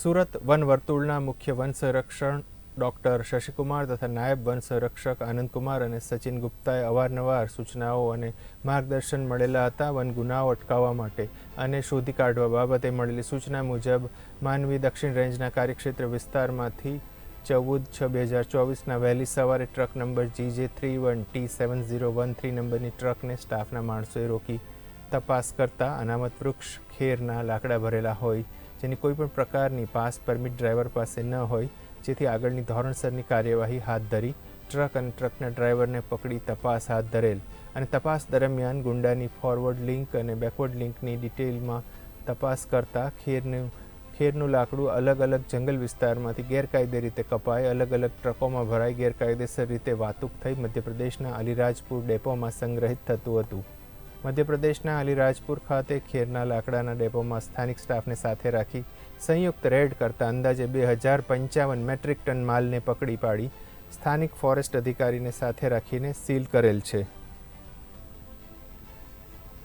Surat one વર્તુળના મુખ્ય one સંરક્ષણ ડૉક્ટર શશિકુમાર તથા નાયબ વન સંરક્ષક આનંદકુમાર અને સચિન ગુપ્તાએ અવારનવાર સૂચનાઓ અને માર્ગદર્શન મળેલા હતા વન ગુનાઓ અટકાવવા માટે અને શોધી કાઢવા બાબતે મળેલી સૂચના મુજબ માનવી દક્ષિણ રેન્જના કાર્યક્ષેત્ર વિસ્તારમાંથી ચૌદ છ બે હજાર ચોવીસના વહેલી સવારે truck number G J three one T seven zero one three નંબરની ટ્રકને સ્ટાફના માણસોએ રોકી તપાસ કરતા અનામત વૃક્ષ ખેરના લાકડા ભરેલા હોય જેની કોઈપણ પ્રકારની પાસ પરમિટ ડ્રાઈવર પાસે ન હોય, જેથી આગળની ધોરણસરની કાર્યવાહી હાથ ધરી, ટ્રક અને ટ્રકના ડ્રાઈવરને પકડી તપાસ હાથ ધરેલ અને તપાસ દરમિયાન ગુંડાની ફોરવર્ડ લિંક અને બેકવર્ડ લિંકની ડિટેલમાં તપાસ કરતા ખેરનું ખેરનું લાકડું અલગ અલગ જંગલ વિસ્તારમાંથી ગેરકાયદે રીતે કપાય અલગ અલગ ટ્રકોમાં ભરાઈ ગેરકાયદેસર રીતે વાતુક થઈ મધ્યપ્રદેશના અલીરાજપુર ડેપોમાં સંગ્રહિત થતું હતું. મધ્યપ્રદેશના અલીરાજપુર ખાતે ખેરના લાકડાના ડેપોમાં સ્થાનિક સ્ટાફને સાથે રાખી સંયુક્ત રેડ કરતા અંદાજે બે હજાર પંચાવન મેટ્રિક ટન માલને પકડી પાડી સ્થાનિક ફોરેસ્ટ અધિકારીને સાથે રાખીને સીલ કરેલ છે.